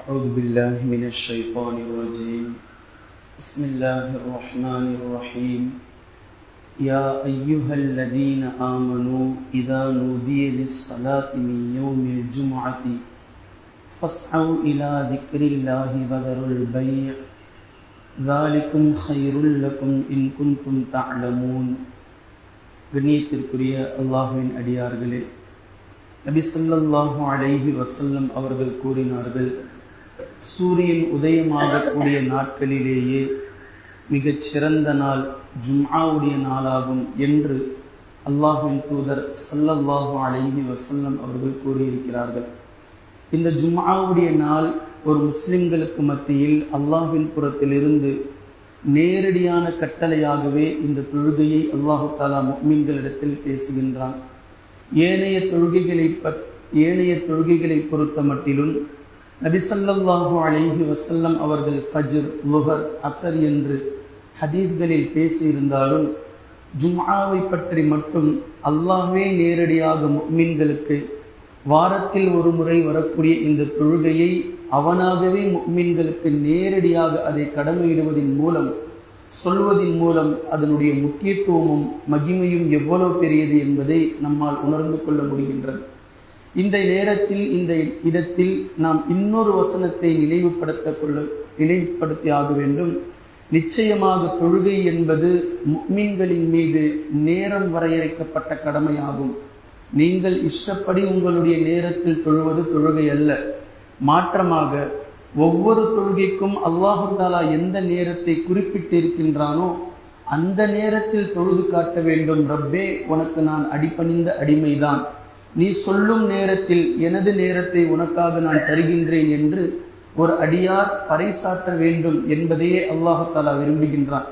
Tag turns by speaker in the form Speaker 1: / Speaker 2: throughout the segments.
Speaker 1: أعوذ بالله من الشيطان الرجيم بسم الله الرحمن الرحيم يا أيها الذين آمنوا إذا نودي للصلاة من يوم الجمعة فاسعوا إلى ذكر الله وذروا البيع ذلكم خير لكم إن كنتم تعلمون கண்ணியத்திற்குரிய அல்லாஹுவின் அடியார்களே நபி சொல்லல்லாஹு அலைஹி வசல்லம் அவர்கள் கூறினார்கள் சூரியன் உதயமாகக்கூடிய நாட்களிலேயே மிகச் சிறந்த நாள் ஜும்ஆவுடைய நாளாகும் என்று அல்லாஹின் தூதர் சல்லல்லாஹு அலைஹி வசல்லம் அவர்கள் கூறியிருக்கிறார்கள் இந்த ஜும்ஆவுடைய நாள் ஒரு முஸ்லிம்களுக்கு மத்தியில் அல்லாஹின் புறத்திலிருந்து நேரடியான கட்டளையாகவே இந்த தொழுகையை அல்லாஹு தாலா மீன்களிடத்தில் பேசுகின்றான் ஏனைய தொழுகைகளை பற் ஏனைய தொழுகைகளை பொறுத்த மட்டிலும் நபிசல்லாஹு அலிஹி வசல்லம் அவர்கள் ஃபஜிர் லுஹர் அசர் என்று ஹதீஸ்களில் பேசியிருந்தாலும் ஜும்ஆவை பற்றி மட்டும் அல்லாஹ்வே நேரடியாக மீன்களுக்கு வாரத்தில் ஒரு முறை வரக்கூடிய இந்த தொழுகையை அவனாகவே மீன்களுக்கு நேரடியாக அதை கடமையிடுவதன் மூலம் சொல்வதன் மூலம் அதனுடைய முக்கியத்துவமும் மகிமையும் எவ்வளவு பெரியது என்பதை நம்மால் உணர்ந்து கொள்ள முடிகின்றது இந்த நேரத்தில் இந்த இடத்தில் நாம் இன்னொரு வசனத்தை நினைவுபடுத்த கொள்ள நினைவுபடுத்தி ஆக வேண்டும் நிச்சயமாக தொழுகை என்பது மீன்களின் மீது நேரம் வரையறுக்கப்பட்ட கடமையாகும் நீங்கள் இஷ்டப்படி உங்களுடைய நேரத்தில் தொழுவது தொழுகை அல்ல மாற்றமாக ஒவ்வொரு தொழுகைக்கும் அல்லாஹு தாலா எந்த நேரத்தை குறிப்பிட்டிருக்கின்றானோ அந்த நேரத்தில் தொழுது காட்ட வேண்டும் ரப்பே உனக்கு நான் அடிப்பணிந்த அடிமைதான் நீ சொல்லும் நேரத்தில் எனது நேரத்தை உனக்காக நான் தருகின்றேன் என்று ஒரு அடியார் பறைசாற்ற வேண்டும் என்பதையே அல்லாஹாலா விரும்புகின்றான்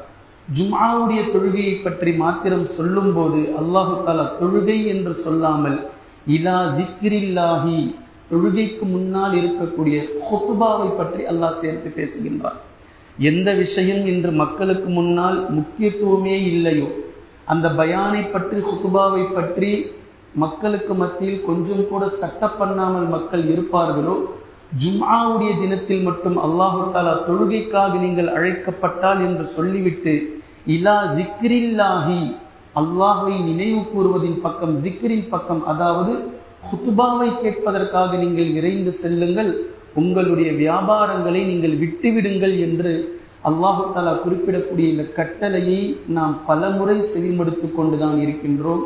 Speaker 1: ஜும்மாவுடைய தொழுகையை பற்றி மாத்திரம் சொல்லும்போது அல்லாஹாலா தொழுகை என்று சொல்லாமல் இலா திக்ரில்லாஹி தொழுகைக்கு முன்னால் இருக்கக்கூடிய ஹொத்துபாவை பற்றி அல்லாஹ் சேர்த்து பேசுகின்றான் எந்த விஷயம் இன்று மக்களுக்கு முன்னால் முக்கியத்துவமே இல்லையோ அந்த பயானை பற்றி சுகுபாவை பற்றி மக்களுக்கு மத்தியில் கொஞ்சம் கூட சட்ட பண்ணாமல் மக்கள் இருப்பார்களோ ஜும்மாவுடைய தினத்தில் மட்டும் அல்லாஹு தாலா தொழுகைக்காக நீங்கள் அழைக்கப்பட்டால் என்று சொல்லிவிட்டு இலா திக்ரில்லாஹி அல்லாஹை நினைவு கூறுவதின் பக்கம் திக்ரின் பக்கம் அதாவது ஹுத்துபாவை கேட்பதற்காக நீங்கள் விரைந்து செல்லுங்கள் உங்களுடைய வியாபாரங்களை நீங்கள் விட்டுவிடுங்கள் என்று அல்லாஹு தாலா குறிப்பிடக்கூடிய இந்த கட்டளையை நாம் பலமுறை செவிமடுத்து கொண்டுதான் இருக்கின்றோம்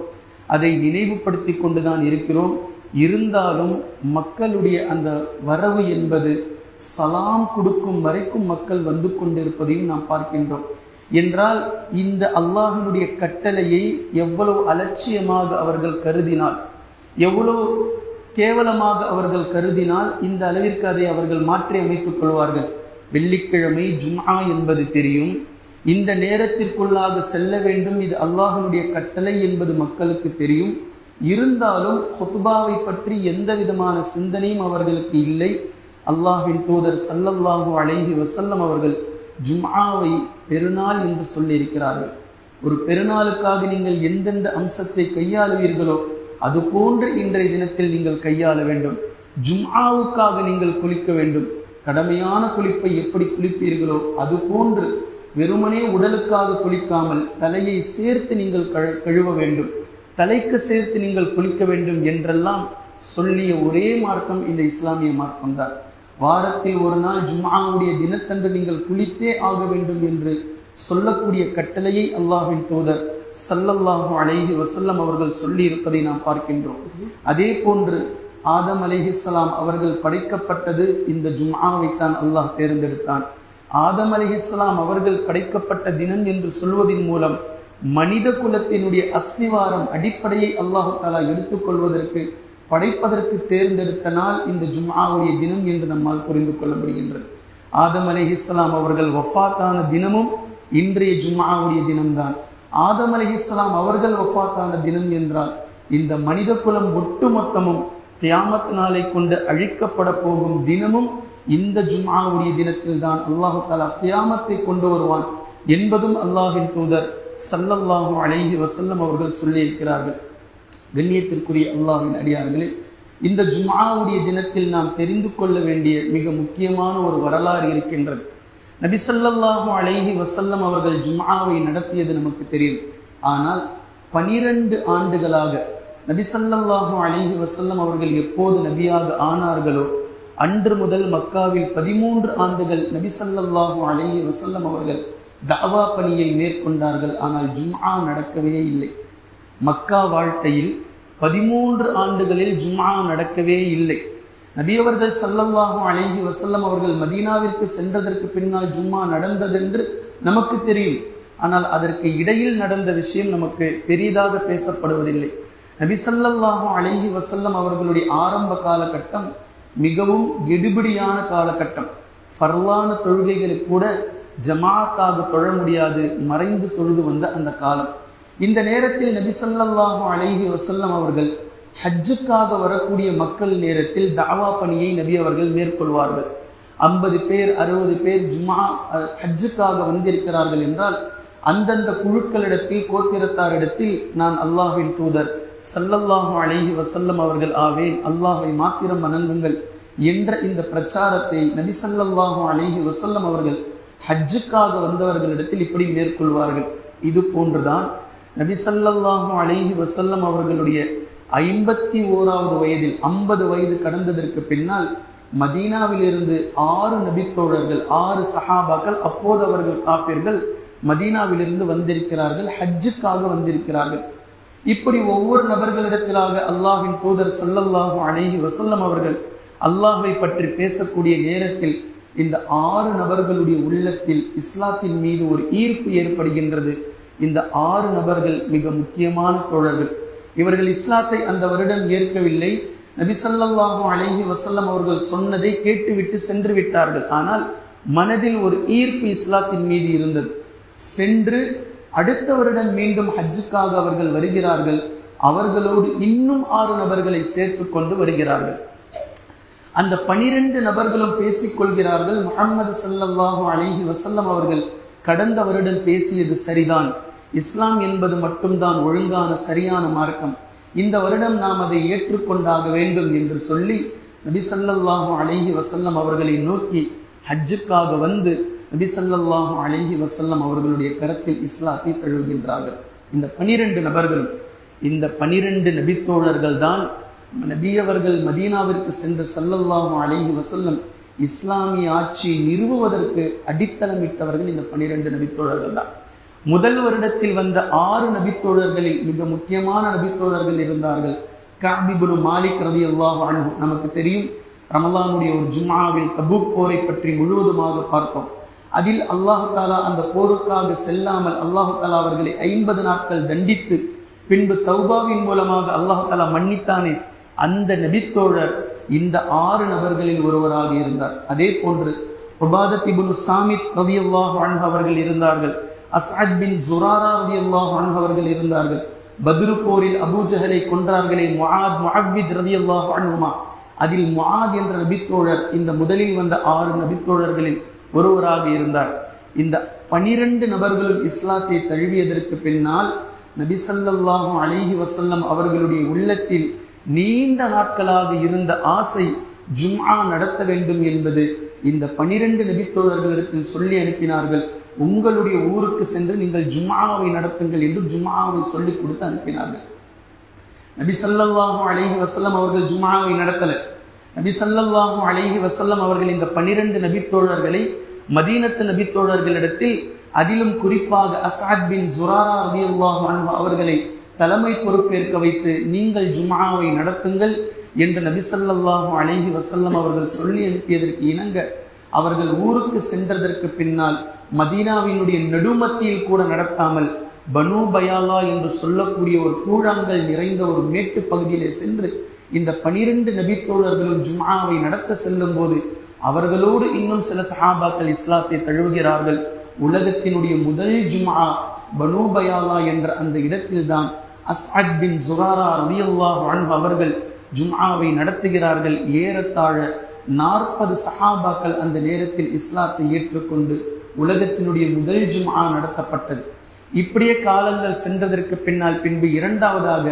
Speaker 1: அதை நினைவுபடுத்தி கொண்டுதான் இருக்கிறோம் இருந்தாலும் மக்களுடைய அந்த வரவு என்பது சலாம் கொடுக்கும் வரைக்கும் மக்கள் வந்து கொண்டிருப்பதையும் நாம் பார்க்கின்றோம் என்றால் இந்த அல்லாஹனுடைய கட்டளையை எவ்வளவு அலட்சியமாக அவர்கள் கருதினால் எவ்வளவு கேவலமாக அவர்கள் கருதினால் இந்த அளவிற்கு அதை அவர்கள் மாற்றி அமைத்துக் கொள்வார்கள் வெள்ளிக்கிழமை ஜும்ஹா என்பது தெரியும் இந்த நேரத்திற்குள்ளாக செல்ல வேண்டும் இது அல்லாஹனுடைய கட்டளை என்பது மக்களுக்கு தெரியும் இருந்தாலும் ஹொத்துபாவை பற்றி எந்த விதமான சிந்தனையும் அவர்களுக்கு இல்லை அல்லாஹின் தூதர் சல்லல்லாஹூ அலைஹி வசல்லம் அவர்கள் ஜும்ஆவை பெருநாள் என்று சொல்லியிருக்கிறார்கள் ஒரு பெருநாளுக்காக நீங்கள் எந்தெந்த அம்சத்தை கையாளுவீர்களோ அது போன்று இன்றைய தினத்தில் நீங்கள் கையாள வேண்டும் ஜும்ஆவுக்காக நீங்கள் குளிக்க வேண்டும் கடமையான குளிப்பை எப்படி குளிப்பீர்களோ அது போன்று வெறுமனே உடலுக்காக குளிக்காமல் தலையை சேர்த்து நீங்கள் கழுவ வேண்டும் தலைக்கு சேர்த்து நீங்கள் குளிக்க வேண்டும் என்றெல்லாம் சொல்லிய ஒரே மார்க்கம் இந்த இஸ்லாமிய மார்க்கம் தான் வாரத்தில் ஒரு நாள் ஜும்மாவுடைய தினத்தன்று நீங்கள் குளித்தே ஆக வேண்டும் என்று சொல்லக்கூடிய கட்டளையை அல்லாஹின் தூதர் சல்லல்லாஹு அலைஹி வசல்லம் அவர்கள் சொல்லி இருப்பதை நாம் பார்க்கின்றோம் அதே போன்று ஆதம் அலிஹிஸ்லாம் அவர்கள் படைக்கப்பட்டது இந்த ஜும்ஆவை தான் அல்லாஹ் தேர்ந்தெடுத்தான் ஆதம் அலி இஸ்லாம் அவர்கள் படைக்கப்பட்ட தினம் என்று சொல்வதன் மூலம் மனித குலத்தினுடைய அஸ்திவாரம் அடிப்படையை அல்லாஹு தாலா எடுத்துக்கொள்வதற்கு படைப்பதற்கு தேர்ந்தெடுத்த நாள் இந்த ஜும்மாவுடைய தினம் என்று நம்மால் புரிந்து கொள்ளப்படுகின்றது ஆதம் அலி இஸ்லாம் அவர்கள் வஃபாத்தான தினமும் இன்றைய ஜும்மாவுடைய தினம்தான் ஆதம் அலி இஸ்லாம் அவர்கள் வஃபாத்தான தினம் என்றால் இந்த மனித குலம் ஒட்டுமொத்தமும் கியாமத் நாளை கொண்டு அழிக்கப்பட போகும் தினமும் இந்த ஜும்மாவுடைய தினத்தில் தான் அல்லாஹு தலா தியாமத்தை கொண்டு வருவான் என்பதும் அல்லாஹின் தூதர் சல்லல்லாஹு அழகி வசல்லம் அவர்கள் சொல்லியிருக்கிறார்கள் கண்ணியத்திற்குரிய அல்லாஹின் அடியார்களே இந்த ஜும்மாவுடைய தினத்தில் நாம் தெரிந்து கொள்ள வேண்டிய மிக முக்கியமான ஒரு வரலாறு இருக்கின்றது சல்லல்லாஹு அழகி வசல்லம் அவர்கள் ஜும்மாவை நடத்தியது நமக்கு தெரியும் ஆனால் பனிரெண்டு ஆண்டுகளாக நபிசல்லாஹு அழகி வசல்லம் அவர்கள் எப்போது நபியாக ஆனார்களோ அன்று முதல் மக்காவில் பதிமூன்று ஆண்டுகள் நபிசல்லாஹு அலைஹி வசல்லம் அவர்கள் தாவா பணியை மேற்கொண்டார்கள் ஆனால் ஜும்ஆ நடக்கவே இல்லை மக்கா வாழ்க்கையில் பதிமூன்று ஆண்டுகளில் ஜும்ஆ நடக்கவே இல்லை நபியவர்கள் சல்லல்லாஹு அழகி வசல்லம் அவர்கள் மதீனாவிற்கு சென்றதற்கு பின்னால் ஜும்மா நடந்ததென்று நமக்கு தெரியும் ஆனால் அதற்கு இடையில் நடந்த விஷயம் நமக்கு பெரிதாக பேசப்படுவதில்லை நபி சல்லல்லாஹு அழகி வசல்லம் அவர்களுடைய ஆரம்ப காலகட்டம் மிகவும் கெடுபிடியான காலகட்டம் ஃபர்லான தொழுகைகளை கூட ஜமாத்தாக தொழ முடியாது மறைந்து தொழுது வந்த அந்த காலம் இந்த நேரத்தில் நபி சொல்லாஹு அலைஹி வசல்லம் அவர்கள் ஹஜ்ஜுக்காக வரக்கூடிய மக்கள் நேரத்தில் தாவா பணியை நபி அவர்கள் மேற்கொள்வார்கள் ஐம்பது பேர் அறுபது பேர் ஜுமா ஹஜ்ஜுக்காக வந்திருக்கிறார்கள் என்றால் அந்தந்த குழுக்களிடத்தில் கோத்திரத்தாரிடத்தில் நான் அல்லாஹின் தூதர் சல்லல்லாஹு அலைஹி வசல்லம் அவர்கள் ஆவேன் அல்லாஹை மாத்திரம் வணங்குங்கள் என்ற இந்த பிரச்சாரத்தை நபி சல்லல்லாஹு அலைஹி வசல்லம் அவர்கள் ஹஜ்ஜுக்காக வந்தவர்களிடத்தில் இப்படி மேற்கொள்வார்கள் இது போன்றுதான் நபி சல்லல்லாஹு அலைஹி வசல்லம் அவர்களுடைய ஐம்பத்தி ஓராவது வயதில் ஐம்பது வயது கடந்ததற்கு பின்னால் மதீனாவிலிருந்து ஆறு நபித்தோழர்கள் ஆறு சஹாபாக்கள் அப்போது அவர்கள் காஃபியர்கள் மதீனாவிலிருந்து வந்திருக்கிறார்கள் ஹஜ்ஜுக்காக வந்திருக்கிறார்கள் இப்படி ஒவ்வொரு நபர்களிடத்திலாக அல்லாஹின் தூதர் சொல்லல்லாஹு அழகி வசல்லம் அவர்கள் அல்லாஹை பற்றி பேசக்கூடிய நேரத்தில் இந்த ஆறு நபர்களுடைய உள்ளத்தில் இஸ்லாத்தின் மீது ஒரு ஈர்ப்பு ஏற்படுகின்றது இந்த ஆறு நபர்கள் மிக முக்கியமான தோழர்கள் இவர்கள் இஸ்லாத்தை அந்த வருடம் ஏற்கவில்லை நபிசல்லாஹு அழகி வசல்லம் அவர்கள் சொன்னதை கேட்டுவிட்டு சென்று விட்டார்கள் ஆனால் மனதில் ஒரு ஈர்ப்பு இஸ்லாத்தின் மீது இருந்தது சென்று அடுத்த வருடம் மீண்டும் ஹஜ்ஜுக்காக அவர்கள் வருகிறார்கள் அவர்களோடு இன்னும் ஆறு நபர்களை சேர்த்து கொண்டு வருகிறார்கள் அந்த பனிரெண்டு நபர்களும் பேசிக்கொள்கிறார்கள் முகமது சல்லாஹூ அலிஹி வசல்லம் அவர்கள் கடந்த வருடம் பேசியது சரிதான் இஸ்லாம் என்பது மட்டும்தான் ஒழுங்கான சரியான மார்க்கம் இந்த வருடம் நாம் அதை ஏற்றுக்கொண்டாக வேண்டும் என்று சொல்லி நபி சல்லாஹூ அலிஹி வசல்லம் அவர்களை நோக்கி ஹஜ்ஜுக்காக வந்து நபிசல்லாஹும் அலிஹி வசல்லம் அவர்களுடைய கரத்தில் இஸ்லாத்தை தழுவுகின்றார்கள் இந்த பனிரெண்டு நபர்களும் இந்த பனிரெண்டு நபித்தோழர்கள் தான் நபியவர்கள் மதீனாவிற்கு சென்று சல்லல்லாஹும் அலிஹி வசல்லம் இஸ்லாமிய ஆட்சியை நிறுவுவதற்கு அடித்தளமிட்டவர்கள் இந்த பனிரெண்டு நபித்தோழர்கள் தான் முதல் வருடத்தில் வந்த ஆறு நபித்தோழர்களில் மிக முக்கியமான நபித்தோழர்கள் இருந்தார்கள் காபிபுரு மாலிக் ரதி அல்லாஹ் நமக்கு தெரியும் ரமலானுடைய ஒரு ஜும்மாவில் தபூக் போரை பற்றி முழுவதுமாக பார்த்தோம் அதில் அல்லாஹு தாலா அந்த போருக்காக செல்லாமல் அல்லாஹு தாலா அவர்களை ஐம்பது நாட்கள் தண்டித்து பின்பு தௌபாவின் மூலமாக அல்லாஹு தாலா மன்னித்தானே அந்த நபித்தோழர் இந்த ஆறு நபர்களில் ஒருவராக இருந்தார் அதே போன்று உபாதத்திபுன் சாமித் ரவி அல்லாஹ் அவர்கள் இருந்தார்கள் அஸ்அத் பின் ஜுராரா ரதி அல்லாஹ் அவர்கள் இருந்தார்கள் பத்ரு போரில் அபூஜஹலை கொன்றார்களே முஹாத் முஹவித் ரவி அல்லாஹ் அதில் முகாத் என்ற நபித்தோழர் இந்த முதலில் வந்த ஆறு நபித்தோழர்களில் ஒருவராக இருந்தார் இந்த பனிரெண்டு நபர்களும் இஸ்லாத்தை தழுவியதற்கு பின்னால் சல்லாஹும் அலிஹி வசல்லம் அவர்களுடைய உள்ளத்தில் நீண்ட நாட்களாக இருந்த ஆசை ஜும்ஆ நடத்த வேண்டும் என்பது இந்த பனிரெண்டு நபித்தோழர்களிடத்தில் சொல்லி அனுப்பினார்கள் உங்களுடைய ஊருக்கு சென்று நீங்கள் ஜும்ஆவை நடத்துங்கள் என்று ஜும்ஆவை சொல்லிக் கொடுத்து அனுப்பினார்கள் நபி சல்லாஹும் அலிஹி வசல்லம் அவர்கள் ஜும்ஆவை நடத்தலை நபி சல்லாஹூ வசல்லம் அவர்கள் இந்த பனிரெண்டு நபித்தோழர்களை மதீனத்து நபித்தோழர்களிடத்தில் அதிலும் குறிப்பாக அசாத் பின் ஜுராரா ரதியுல்லாஹு அவர்களை தலைமை பொறுப்பேற்க வைத்து நீங்கள் ஜுமாவை நடத்துங்கள் என்று நபி சல்லாஹூ வசல்லம் அவர்கள் சொல்லி அனுப்பியதற்கு இணங்க அவர்கள் ஊருக்கு சென்றதற்கு பின்னால் மதீனாவினுடைய நெடுமத்தியில் கூட நடத்தாமல் பனு பயாலா என்று சொல்லக்கூடிய ஒரு கூழாங்கல் நிறைந்த ஒரு மேட்டு பகுதியிலே சென்று இந்த பனிரெண்டு நபித்தோழர்களும் ஜுமாவை நடத்த செல்லும் போது அவர்களோடு இன்னும் சில சஹாபாக்கள் இஸ்லாத்தை தழுவுகிறார்கள் உலகத்தினுடைய முதல் ஜுமா பனூபயாலா என்ற அந்த இடத்தில்தான் அஸ்அத் பின் சுராரா ரதியல்லாஹ் அன்பு அவர்கள் ஜும்ஆவை நடத்துகிறார்கள் ஏறத்தாழ நாற்பது சஹாபாக்கள் அந்த நேரத்தில் இஸ்லாத்தை ஏற்றுக்கொண்டு உலகத்தினுடைய முதல் ஜும்ஆ நடத்தப்பட்டது இப்படியே காலங்கள் சென்றதற்கு பின்னால் பின்பு இரண்டாவதாக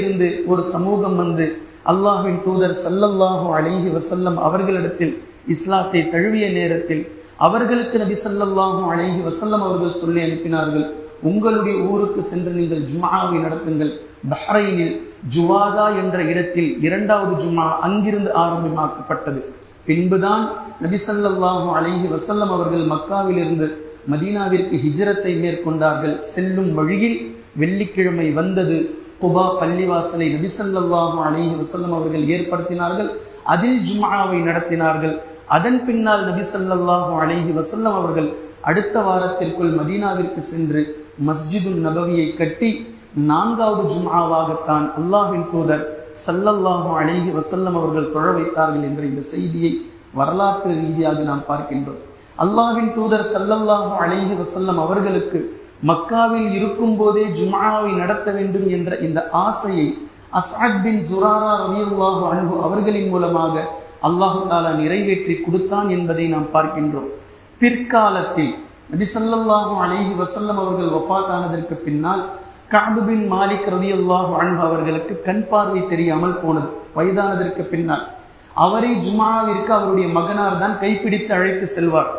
Speaker 1: இருந்து ஒரு சமூகம் வந்து அல்லாஹின் தூதர் சல்லல்லாஹு அலிஹி வசல்லம் அவர்களிடத்தில் இஸ்லாத்தை தழுவிய நேரத்தில் அவர்களுக்கு நபி சல்லல்லாஹு அலிஹி வசல்லம் அவர்கள் சொல்லி அனுப்பினார்கள் உங்களுடைய ஊருக்கு சென்று நீங்கள் ஜுமாவை நடத்துங்கள் பஹ்ரைனில் ஜுவாதா என்ற இடத்தில் இரண்டாவது ஜுமா அங்கிருந்து ஆரம்பமாக்கப்பட்டது பின்புதான் நபி சல்லல்லாஹு அலிஹி வசல்லம் அவர்கள் மக்காவிலிருந்து மதீனாவிற்கு ஹிஜரத்தை மேற்கொண்டார்கள் செல்லும் வழியில் வெள்ளிக்கிழமை வந்தது குபா பள்ளிவாசலை நபிசல்லாஹு அலஹி வசல்லம் அவர்கள் ஏற்படுத்தினார்கள் அதில் ஜுமாவை நடத்தினார்கள் அதன் பின்னால் நபிசல்லாஹு அலஹி வசல்லம் அவர்கள் அடுத்த வாரத்திற்குள் மதீனாவிற்கு சென்று மஸ்ஜிது நபவியை கட்டி நான்காவது ஜுமாவாகத்தான் அல்லாஹின் தூதர் சல்லல்லாஹு அழகி வசல்லம் அவர்கள் தொழ வைத்தார்கள் என்ற இந்த செய்தியை வரலாற்று ரீதியாக நாம் பார்க்கின்றோம் அல்லாஹின் தூதர் சல்லல்லாஹு அழகி வசல்லம் அவர்களுக்கு மக்காவில் இருக்கும் போதே ஜுமாவை நடத்த வேண்டும் என்ற இந்த ஆசையை அசாத் பின் சுராரா ரவியுல்லாஹு அன்பு அவர்களின் மூலமாக அல்லாஹு தாலா நிறைவேற்றி கொடுத்தான் என்பதை நாம் பார்க்கின்றோம் பிற்காலத்தில் நபிசல்லாஹு அலஹி வசல்லம் அவர்கள் வஃத் ஆனதற்கு பின்னால் காபுபின் மாலிக் ரதியுல்லாஹு அன்பு அவர்களுக்கு கண் பார்வை தெரியாமல் போனது வயதானதற்கு பின்னால் அவரை ஜுமாவிற்கு அவருடைய மகனார் தான் கைப்பிடித்து அழைத்து செல்வார்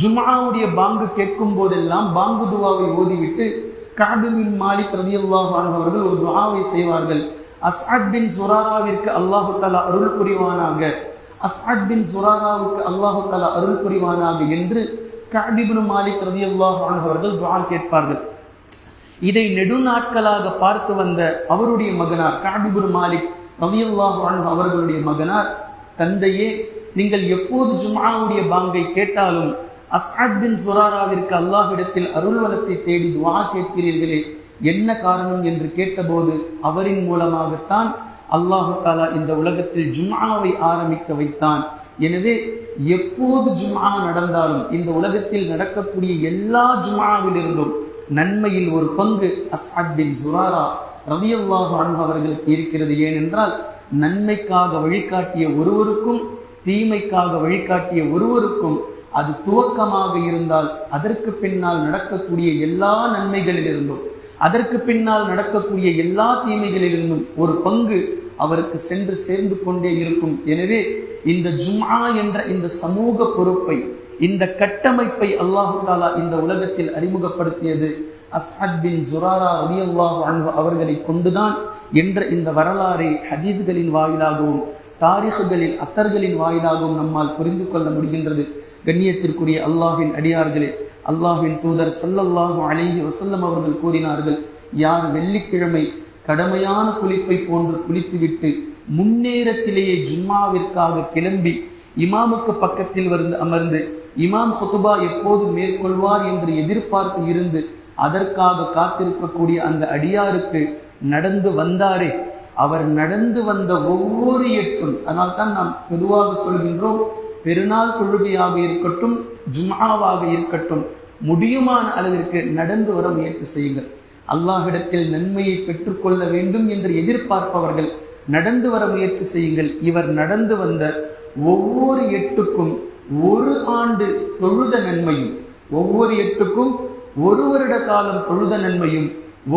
Speaker 1: ஜுமாவுடைய பாங்கு கேட்கும் போதெல்லாம் பாங்கு துவாவை ஓதிவிட்டு காபிபின் மாலிக் ரதி அல்லாஹ் அவர்கள் ஒரு துவாவை செய்வார்கள் அஸ்அத் பின் சுராராவிற்கு அல்லாஹு தலா அருள் புரிவானாக அஸ்அத் பின் சுராராவுக்கு அல்லாஹு தலா அருள் புரிவானாக என்று காபிபின் மாலிக் ரதி அல்லாஹ் அவர்கள் துவா கேட்பார்கள் இதை நெடுநாட்களாக பார்த்து வந்த அவருடைய மகனார் காபிபுர் மாலிக் ரவியுல்லாஹ் அவர்களுடைய மகனார் தந்தையே நீங்கள் எப்போது ஜுமாவுடைய பாங்கை கேட்டாலும் அஸ்ஹத் பின் சுராராவிற்கு அல்லாஹ்விடத்தில் அருள்வனத்தை தேடி துவா கேட்கிறீர்களே என்ன காரணம் என்று கேட்டபோது அவரின் மூலமாகத்தான் அல்லாஹு தாலா இந்த உலகத்தில் ஜும்ஆவை ஆரம்பிக்க வைத்தான் எனவே எப்போது ஜும்ஆ நடந்தாலும் இந்த உலகத்தில் நடக்கக்கூடிய எல்லா ஜும்ஆவிலிருந்தும் நன்மையில் ஒரு பங்கு அஸ்ஹத் பின் சுராரா ரதியல்லாஹு அவர்களுக்கு இருக்கிறது ஏனென்றால் நன்மைக்காக வழிகாட்டிய ஒருவருக்கும் தீமைக்காக வழிகாட்டிய ஒருவருக்கும் அது துவக்கமாக இருந்தால் அதற்கு பின்னால் நடக்கக்கூடிய எல்லா நன்மைகளிலிருந்தும் அதற்கு பின்னால் நடக்கக்கூடிய எல்லா தீமைகளிலிருந்தும் ஒரு பங்கு அவருக்கு சென்று சேர்ந்து கொண்டே இருக்கும் எனவே இந்த ஜும்ஆ என்ற இந்த சமூக பொறுப்பை இந்த கட்டமைப்பை அல்லாஹு தாலா இந்த உலகத்தில் அறிமுகப்படுத்தியது அஸ்ஹத் பின் ஜுராரா அலி அல்லாஹ் அவர்களை கொண்டுதான் என்ற இந்த வரலாறை ஹதீதுகளின் வாயிலாகவும் தாரிசுகளில் அத்தர்களின் வாயிலாகவும் நம்மால் புரிந்து கொள்ள முடிகின்றது கண்ணியத்திற்குரிய அல்லாஹின் அடியார்களே அல்லாஹின் தூதர் சல்லல்லாஹு அலேஹி வசல்லம் அவர்கள் கூறினார்கள் யார் வெள்ளிக்கிழமை கடமையான குளிப்பை போன்று குளித்துவிட்டு முன்னேரத்திலேயே ஜும்மாவிற்காக கிளம்பி இமாமுக்கு பக்கத்தில் வந்து அமர்ந்து இமாம் ஹுதுபா எப்போது மேற்கொள்வார் என்று எதிர்பார்த்து இருந்து அதற்காக காத்திருக்கக்கூடிய அந்த அடியாருக்கு நடந்து வந்தாரே அவர் நடந்து வந்த ஒவ்வொரு எட்டும் அதனால் தான் நாம் பொதுவாக சொல்கின்றோம் பெருநாள் குழுவியாக இருக்கட்டும் ஜுமாவாக இருக்கட்டும் முடியுமான அளவிற்கு நடந்து வர முயற்சி செய்யுங்கள் அல்லாஹிடத்தில் நன்மையை பெற்றுக்கொள்ள வேண்டும் என்று எதிர்பார்ப்பவர்கள் நடந்து வர முயற்சி செய்யுங்கள் இவர் நடந்து வந்த ஒவ்வொரு எட்டுக்கும் ஒரு ஆண்டு தொழுத நன்மையும் ஒவ்வொரு எட்டுக்கும் ஒரு வருட காலம் தொழுத நன்மையும்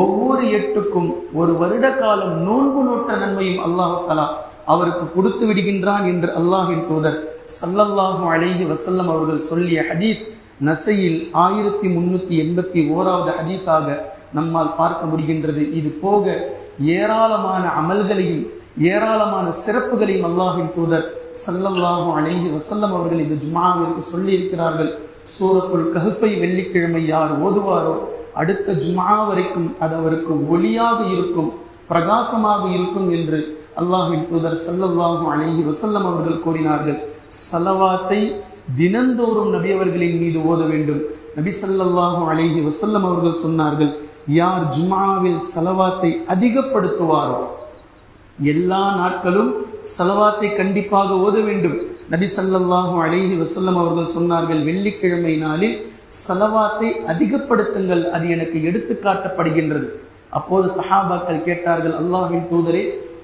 Speaker 1: ஒவ்வொரு எட்டுக்கும் ஒரு வருட காலம் நோன்பு நோட்ட நன்மையும் அல்லாஹு தலா அவருக்கு கொடுத்து விடுகின்றான் என்று அல்லாஹின் தூதர் சல்லல்லாஹு அழகி வசல்லம் அவர்கள் சொல்லிய ஹதீஸ் நசையில் ஆயிரத்தி முன்னூத்தி எண்பத்தி ஓராவது ஹதீஸாக நம்மால் பார்க்க முடிகின்றது இது போக ஏராளமான அமல்களையும் ஏராளமான சிறப்புகளையும் அல்லாஹின் தூதர் சல்லல்லாஹு அழகி வசல்லம் அவர்கள் இந்த ஜுமாவிற்கு சொல்லியிருக்கிறார்கள் சூரத்துள் கஹுஃபை வெள்ளிக்கிழமை யார் ஓதுவாரோ அடுத்த ஜுமா வரைக்கும் அது அவருக்கு ஒளியாக இருக்கும் பிரகாசமாக இருக்கும் என்று அல்லாஹின் தூதர் சல்லல்லாஹு அலஹி வசல்லம் அவர்கள் கூறினார்கள் சலவாத்தை தினந்தோறும் நபி அவர்களின் மீது ஓத வேண்டும் நபி சல்லல்லாஹு அலஹி வசல்லம் அவர்கள் சொன்னார்கள் யார் ஜுமாவில் சலவாத்தை அதிகப்படுத்துவாரோ எல்லா நாட்களும் சலவாத்தை கண்டிப்பாக ஓத வேண்டும் நபி சல்லாஹூ அலிஹி வசல்லம் அவர்கள் சொன்னார்கள் வெள்ளிக்கிழமை நாளில் செலவாத்தை அதிகப்படுத்துங்கள் அது எனக்கு எடுத்து காட்டப்படுகின்றது அப்போது சஹாபாக்கள் கேட்டார்கள் அல்லாஹின் தூதரே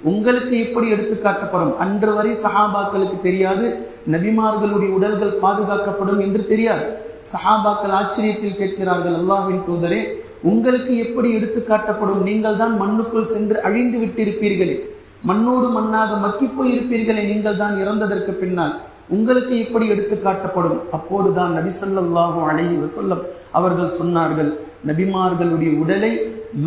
Speaker 1: உங்களுக்கு எப்படி எடுத்து காட்டப்படும் அன்று வரை சஹாபாக்களுக்கு தெரியாது நபிமார்களுடைய உடல்கள் பாதுகாக்கப்படும் என்று தெரியாது சஹாபாக்கள் ஆச்சரியத்தில் கேட்கிறார்கள் அல்லாஹின் தூதரே உங்களுக்கு எப்படி எடுத்து காட்டப்படும் நீங்கள் தான் மண்ணுக்குள் சென்று அழிந்து விட்டிருப்பீர்களே மண்ணோடு மண்ணாக மக்கி போயிருப்பீர்களே நீங்கள் தான் இறந்ததற்கு பின்னால் உங்களுக்கு இப்படி எடுத்து காட்டப்படும் அப்போதுதான் நபிசல்லாஹு அலஹி வசல்லம் அவர்கள் சொன்னார்கள் நபிமார்களுடைய உடலை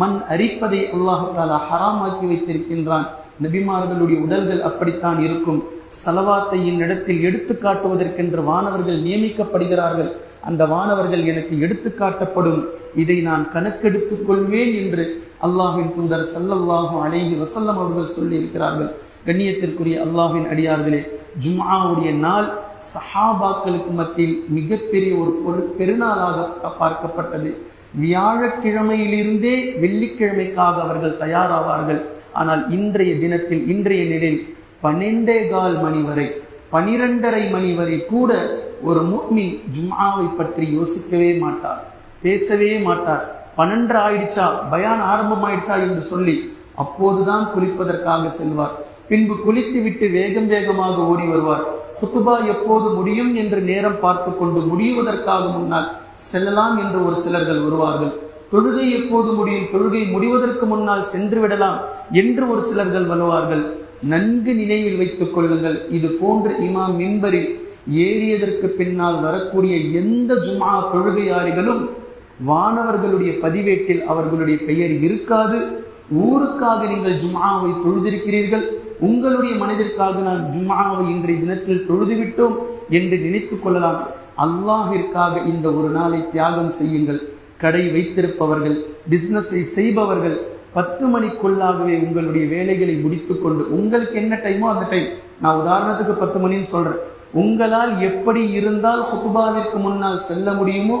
Speaker 1: மண் அரிப்பதை அல்லாஹால ஹராமாக்கி வைத்திருக்கின்றான் நபிமார்களுடைய உடல்கள் அப்படித்தான் இருக்கும் சலவாத்தை என்னிடத்தில் எடுத்து காட்டுவதற்கென்று வானவர்கள் நியமிக்கப்படுகிறார்கள் அந்த வானவர்கள் எனக்கு எடுத்து காட்டப்படும் இதை நான் கணக்கெடுத்துக் கொள்வேன் என்று அல்லாஹின் தூதர் சல்லல்லாஹு அலேஹி வசல்லம் அவர்கள் சொல்லியிருக்கிறார்கள் கண்ணியத்திற்குரிய அல்லாஹின் அடியார்களே ஜும்ஆவுடைய நாள் சஹாபாக்களுக்கு மத்தியில் மிகப்பெரிய ஒரு பொரு பெருநாளாக பார்க்கப்பட்டது வியாழக்கிழமையிலிருந்தே வெள்ளிக்கிழமைக்காக அவர்கள் தயாராவார்கள் ஆனால் இன்றைய தினத்தில் இன்றைய நிலையில் பன்னெண்டே கால் மணி வரை பனிரெண்டரை மணி வரை கூட ஒரு மூமின் ஜும்ஆவை பற்றி யோசிக்கவே மாட்டார் பேசவே மாட்டார் பன்னெண்டு ஆயிடுச்சா பயான் ஆரம்பமாயிடுச்சா என்று சொல்லி அப்போதுதான் குளிப்பதற்காக செல்வார் பின்பு குளித்துவிட்டு வேகம் வேகமாக ஓடி வருவார் சுத்துபா எப்போது முடியும் என்று நேரம் பார்த்து கொண்டு முடிவதற்காக முன்னால் செல்லலாம் என்று ஒரு சிலர்கள் வருவார்கள் தொழுகை எப்போது முடியும் தொழுகை முடிவதற்கு முன்னால் சென்று விடலாம் என்று ஒரு சிலர்கள் வருவார்கள் நன்கு நினைவில் வைத்துக் கொள்ளுங்கள் இது போன்று இமாம் மின்பரில் ஏறியதற்கு பின்னால் வரக்கூடிய எந்த ஜுமா தொழுகையாளிகளும் வானவர்களுடைய பதிவேட்டில் அவர்களுடைய பெயர் இருக்காது ஊருக்காக நீங்கள் ஜுமாவை தொழுதிருக்கிறீர்கள் உங்களுடைய மனதிற்காக நான் ஜும்மாவை இன்றைய தினத்தில் தொழுதுவிட்டோம் என்று நினைத்து கொள்ளலாம் அல்லாஹிற்காக இந்த ஒரு நாளை தியாகம் செய்யுங்கள் கடை வைத்திருப்பவர்கள் பிஸ்னஸை செய்பவர்கள் பத்து மணிக்குள்ளாகவே உங்களுடைய வேலைகளை முடித்துக்கொண்டு உங்களுக்கு என்ன டைமோ அந்த டைம் நான் உதாரணத்துக்கு பத்து மணின்னு சொல்கிறேன் உங்களால் எப்படி இருந்தால் சுகுபாவிற்கு முன்னால் செல்ல முடியுமோ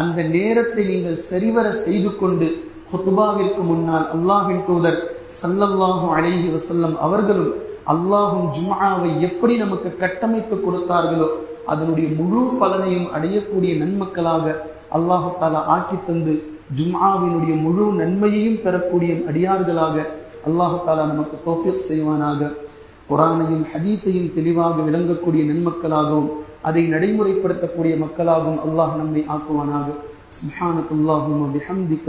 Speaker 1: அந்த நேரத்தை நீங்கள் சரிவர செய்து கொண்டு ஹுத்பாவிற்கு முன்னால் அல்லாஹின் தூதர் சல்லல்லாஹும் அலேஹி வசல்லம் அவர்களும் அல்லாஹும் ஜுமாவை எப்படி நமக்கு கட்டமைத்து கொடுத்தார்களோ அதனுடைய முழு பலனையும் அடையக்கூடிய நன்மக்களாக அல்லாஹு தாலா ஆக்கி தந்து ஜும்ஆவினுடைய முழு நன்மையையும் பெறக்கூடிய அடியார்களாக அல்லாஹு தாலா நமக்கு தோஃபியக் செய்வானாக குரானையும் ஹதீத்தையும் தெளிவாக விளங்கக்கூடிய நன்மக்களாகவும் அதை நடைமுறைப்படுத்தக்கூடிய மக்களாகவும் அல்லாஹ் நம்மை ஆக்குவானாக அப்படி பிஹம்திக்க